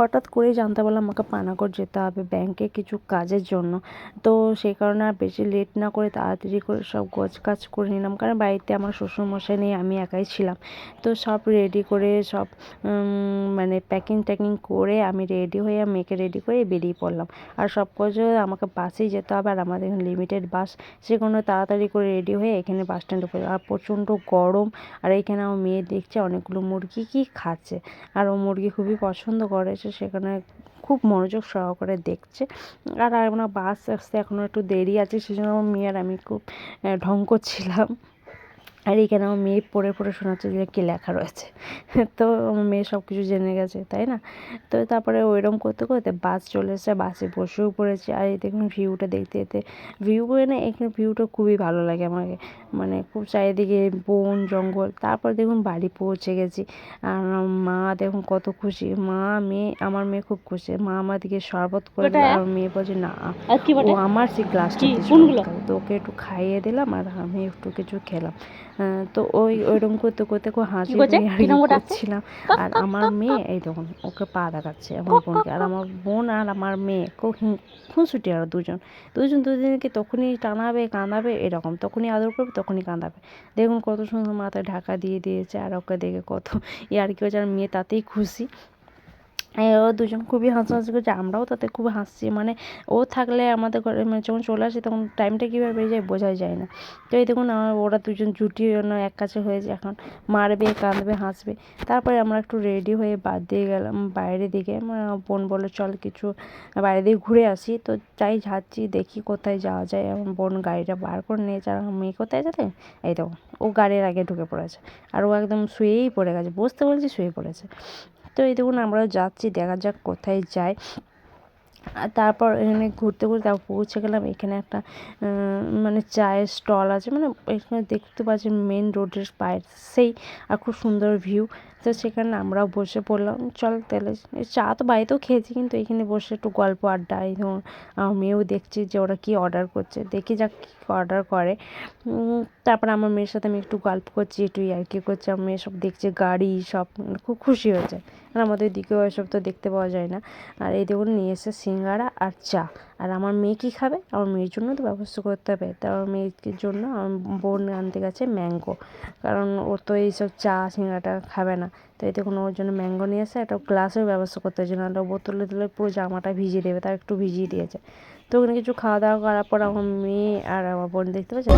হঠাৎ করেই জানতে পারলাম আমাকে পানাগড় যেতে হবে ব্যাংকে কিছু কাজের জন্য। তো সেই কারণে আর বেশি লেট না করে তাড়াতাড়ি করে সব গোছ কাজ করে নিলাম। কারণ বাড়িতে আমার শ্বশুরমশাই নেই, আমি একাই ছিলাম। তো সব রেডি করে সব মানে প্যাকিং ট্যাকিং করে আমি রেডি হয়ে মেয়েকে রেডি করে বেরিয়ে পড়লাম। আর সব কিছু আমাকে বাসেই যেতে হবে আর আমাদের এখানে লিমিটেড বাস সেগুলো তাড়াতাড়ি করে রেডি হয়ে এখানে বাস স্ট্যান্ডে পড়ে। আর প্রচণ্ড গরম। আর এখানে আমার মেয়ে দেখছে অনেকগুলো মুরগি কি খাচ্ছে। আর ও মুরগি খুবই পছন্দ করেছে সেখানে খুব মনোযোগ সহকারে দেখছে। আর আমরা বাস আসতে এখনও একটু দেরি আছে সেই জন্য আমার মেয়ে আর আমি খুব ঢং করছিলাম। আর এখানে আমার মেয়ে পড়ে পড়ে শোনাচ্ছে যে কী লেখা রয়েছে। তো আমার মেয়ে সব কিছু জেনে গেছে তাই না? তো তারপরে ওইরকম করতে করতে বাস চলে এসেছে বাসে বসেও পড়েছে। আর এই দেখুন ভিউটা দেখতে দেখতে ভিউ না এখানে ভিউটা খুবই ভালো লাগে আমাকে। মানে খুব চারিদিকে বন জঙ্গল তারপর দেখুন বাড়ি পৌঁছে গেছি। আর মা দেখুন কত খুশি। মা মেয়ে আমার মেয়ে খুব খুশি। মা আমাদেরকে শরবত করে দিল আর মেয়ে বলছে না ও আমার সেই গ্লাসটা? তো ওকে একটু খাইয়ে দিলাম আর আমি একটু কিছু খেলাম। তো ওই ওইরকম করতে করতে খুব হাসি? করছিলাম। আর আমার মেয়ে এই দেখুন ওকে পা দেখাচ্ছে আমার বোনকে। আর আমার বোন আর আমার মেয়ে খুব খুনসুটি আর দুজন। দুজন দুজনকে তখনই টানাবে কাঁদাবে এরকম। তখনই আদর করবে তখনই কাঁদাবে। দেখুন কত সুন্দর মাথায় ঢাকা দিয়ে দিয়েছে আর ওকে দেখে কত ইয়ার কি হচ্ছে আর মেয়ে তাতেই খুশি। ও দুজন খুবই হাসাহাসি করছে, আমরাও তাতে খুব হাসছি। মানে ও থাকলে আমাদের ঘরে মানে যখন চলে আসে তখন টাইমটা কীভাবে বেরিয়ে যায় বোঝাই যায় না। তো এই দেখুন আমার ওরা দুজন জুটি জন্য এক কাছে হয়েছে, এখন মারবে, কাঁদবে, হাসবে। তারপরে আমরা একটু রেডি হয়ে বাদ দিয়ে গেলাম বাইরের দিকে। বোন বলে, চল কিছু বাইরে দিয়ে ঘুরে আসি। তো তাই যাচ্ছি, দেখি কোথায় যাওয়া যায়। আমার বোন গাড়িটা বার করে নিয়েছে, আর মেয়ে কোথায় যাবে এই দেখো ও গাড়ির আগে ঢুকে পড়েছে। আর ও একদম শুয়েই পড়ে গেছে, বসতে বলছি শুয়ে পড়েছে। তো এই দেখুন আমরা যাচ্ছি, দেখা যাক কোথায় যাই। আর তারপর এখানে ঘুরতে ঘুরতে তারপর পৌঁছে গেলাম। এখানে একটা মানে চায়ের স্টল আছে। মানে এখানে দেখতে পাচ্ছি মেন রোডের পায়ের সেই, আর খুব সুন্দর ভিউ তো সেখানে আমরাও বসে পড়লাম। চল তাহলে, চা তো বাড়িতেও খেয়েছি, কিন্তু এখানে বসে একটু গল্প আড্ডা, এই ধরুন, আমার মেয়েও দেখছি যে ওরা কী অর্ডার করছে। দেখি যাক কী অর্ডার করে। তারপর আমার মেয়ের সাথে আমি একটু গল্প করছি, একটু আর কি করছি। আমার মেয়ে সব দেখছে গাড়ি, সব মানে খুব খুশি হয়েছে। আর আমাদের দিকেও এসব তো দেখতে পাওয়া যায় না। আর এই দেখুন, নিয়ে এসে সিঙ্গারা আর চা। আর আমার মেয়ে কী খাবে? আমার মেয়ের জন্য তো ব্যবস্থা করতে হবে। তাই আমার মেয়ের জন্য আমার বোন আনতে গেছে ম্যাঙ্গো। কারণ ও তো এইসব চা, সিঙ্গারাটা খাবে না। তো এতে কোনো ওর জন্য ম্যাঙ্গো নিয়ে এসে একটা গ্লাসের ব্যবস্থা করতে হয়েছে নাহলে বোতলে দিলে পুরো জামাটা ভিজিয়ে দেবে তার একটু ভিজিয়ে দিয়েছে। তো ওখানে কিছু খাওয়া দাওয়া করার পর আমার মেয়ে আর আমার বোন দেখতে পাচ্ছে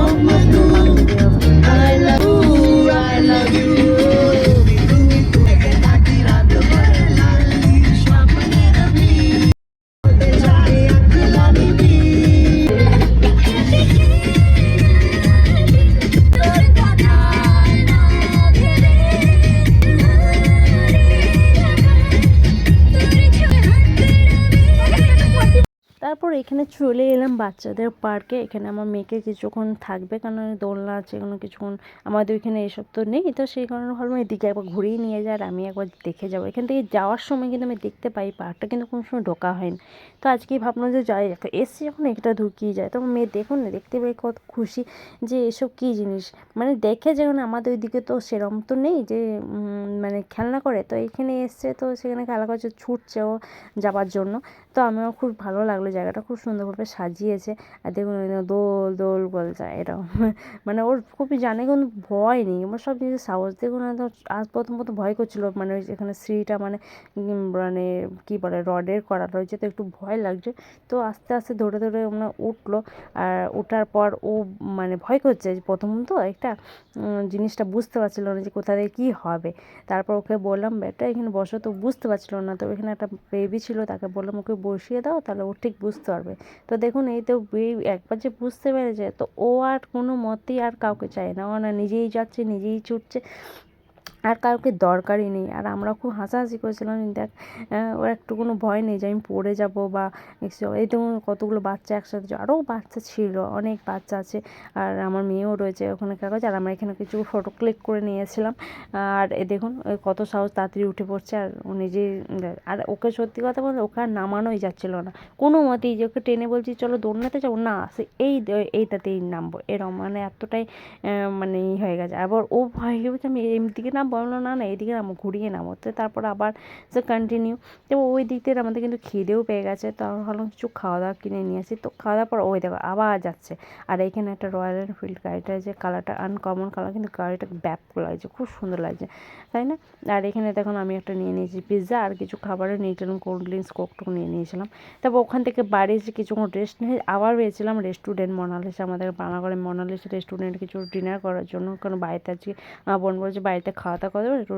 এখানে চলে এলাম বাচ্চাদের পার্কে। এখানে আমার মেয়েকে কিছুক্ষণ থাকবে, কারণ দোলনা আছে, কোনো কিছুক্ষণ আমাদের ওইখানে এসব তো নেই। তো সেই কারণে ভাবলাম এদিকে একবার ঘুরেই নিয়ে যায় আর আমি একবার দেখে যাব। এখান থেকে যাওয়ার সময় কিন্তু আমি দেখতে পাই পার্কটা কিন্তু কোনো সময় ঢোকা হয়নি। তো আজকেই ভাবলাম যে যাই, একটা এসছি যখন, এটা ঢুকিয়ে যায় তো মেয়ে দেখুন না, দেখতে পেয়ে কত খুশি যে এসব কী জিনিস। মানে দেখে যেমন আমাদের ওইদিকে তো সেরম তো নেই যে মানে খেলনা করে। তো এখানে এসছে, তো সেখানে খেলা করছে, ছুটছে ও যাবার জন্য। তো আমার খুব ভালো লাগল জায়গাটা। খুব সুন্দরভাবে সাজিয়েছে। আর দেখুন দোল দোল বলছে এরকম। মানে ওর খুবই জানে কোনো ভয় নেই। আমার সব জিনিসের সাহস দেখুন আজ প্রথম প্রথম ভয় করছিল মানে ওই যেখানে সিঁড়িটা মানে মানে কী বলে, রডের করা রয়েছে, তো একটু ভয় লাগছে। তো আস্তে আস্তে ধরে ধরে আমরা উঠল। আর ওঠার পর ও মানে ভয় করছে প্রথম তো একটা জিনিসটা বুঝতে পারছিল না যে কোথা থেকে কী হবে। তারপর ওকে বললাম, বেটা, এখানে বসো। তো বুঝতে পারছিল না। তো এখানে একটা বেবি ছিল, তাকে বললাম, ওকে বসিয়ে দাও, তাহলে ও ঠিক বুঝতে পারবে। তো দেখুন, এই তো একবার যে বুঝতে পেরেছে, তো ও আর কোনো মতেই আর কাউকে চায় না। ও না নিজেই যাচ্ছে, নিজেই ছুটছে। আর কাউকে দরকারই নেই। আর আমরা খুব হাসাহাসি করেছিলাম দেখ ওর একটু কোনো ভয় নেই যে আমি পড়ে যাব বা এই তো কতগুলো বাচ্চা একসাথে আরও বাচ্চা ছিল, অনেক বাচ্চা আছে। আর আমার মেয়েও রয়েছে ওখানে কাগজ, আর আমরা এখানে কিছু ফটো ক্লিক করে নিয়েছিলাম। আর এ দেখুন কত সাহস তাড়াতাড়ি উঠে পড়ছে, আর ও নিজেই আর ওকে সত্যি কথা বলতে ওকে আর নামানোই যাচ্ছিল না। কোনো মতেই যে ওকে টেনে বলছি, চলো দৌড়নাতে যাব না, সে এই এইটাতেই নামবো। এরম মানে এতটাই মানে হয়ে গেছে। আবার ও ভয় হয়ে গেছে আমি এমদিকে নামবো বলল, না না, এদিকে নামো, ঘুরিয়ে নামো। তো তারপর আবার সে কন্টিনিউ তো ওই দিক থেকে আমাদের কিন্তু খিদেও পেয়ে গেছে। তো ভাবলাম কিছু খাওয়া দাওয়া কিনে নিয়ে আসি। তো খাওয়া দাওয়ার পর, ওই দেখো, আবার যাচ্ছে। আর এইখানে একটা রয়্যাল এনফিল্ড গাড়িটা যে কালারটা আনকমন কালার কিন্তু গাড়িটা ব্যাপ লাগছে, খুব সুন্দর লাগছে, তাই না? আর এখানে দেখুন আমি একটা নিয়ে নিয়েছি পিৎজা আর কিছু খাবারও নিয়েছিলাম কোল্ড ড্রিঙ্কস কোকটোক নিয়ে নিয়েছিলাম। তারপর ওখান থেকে বাড়ি এসে কিছুক্ষণ রেস্ট নিয়ে আবার পেয়েছিলাম রেস্টুরেন্ট মনালিসা, আমাদের পানাগড়ে মনালিসা রেস্টুরেন্ট কিছু ডিনার করার জন্য। কারণ বাড়িতে আজকে বোন বলছে বাড়িতে খাওয়া একটু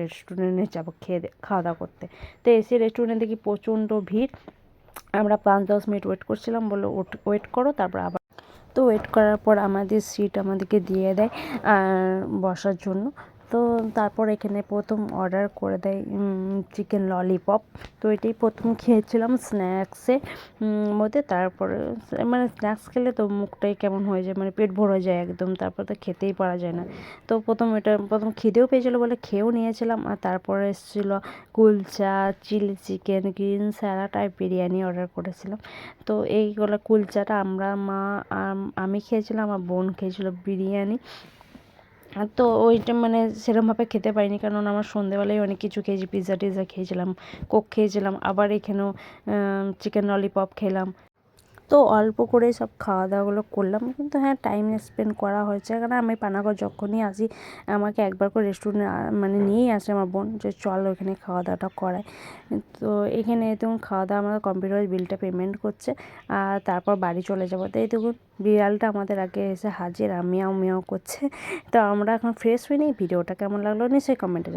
রেস্টুরেন্টে যাব, খেয়ে খাওয়া দাওয়া করতে। তো এসে রেস্টুরেন্টে দেখি প্রচণ্ড ভিড়। আমরা পাঁচ, দশ মিনিট ওয়েট করছিলাম, বলল ওয়েট করো, তারপর আবার তো ওয়েট করার পর আমাদের সিট আমাদেরকে দিয়ে দেয় আর বসার জন্য। তো তারপর এখানে প্রথম অর্ডার করে দেয় চিকেন ললিপপ তো এটাই প্রথম খেয়েছিলাম স্ন্যাক্সে মধ্যে তারপরে মানে স্ন্যাক্স খেলে তো মুখটাই কেমন হয়ে যায় মানে পেট ভরে যায় একদম, তারপর তো খেতেই পারা যায় না। তো প্রথম এটা, প্রথম খিদেও পেয়েছিলো বলে খেয়েও নিয়েছিলাম, আর তারপরে এসেছিল kulcha, chilli chicken, green salad আর বিরিয়ানি অর্ডার করেছিলাম। তো এইগুলো কুলচাটা, আমরা, মা আমি খেয়েছিলাম, আমার বোন খেয়েছিলো বিরিয়ানি। তো ওইটা মানে সেরমভাবে খেতে পারিনি, কারণ আমার সন্ধেবেলায় অনেক কিছু খেয়েছি পিৎজা টিৎজা খেয়েছিলাম কোক খেয়েছিলাম, আবার এখানেও চিকেন ললিপপ খেলাম। তো অল্প করে সব খাওয়া দাওয়াগুলো করলাম। কিন্তু হ্যাঁ টাইম স্পেন্ড করা হয়েছে। কারণ আমি পানাগড় যখনই আসি, আমাকে একবার করে রেস্টুরেন্ট মানে নিয়েই আসে আমার বোন যে, চল ওখানে খাওয়া দাওয়াটা করায় তো এখানে দেখুন খাওয়া দাওয়া আমাদের কমপ্লিট হয়ে বিলটা পেমেন্ট করছে। আর তারপর বাড়ি চলে যাব। তো এই দেখুন, বিড়ালটা আমাদের আগে এসে হাজির আর মিয়াও মিয়াও করছে। তো আমরা এখন ফ্রেশ হয়ে নিই ভিডিওটা কেমন লাগল নিশ্চয়ই কমেন্টে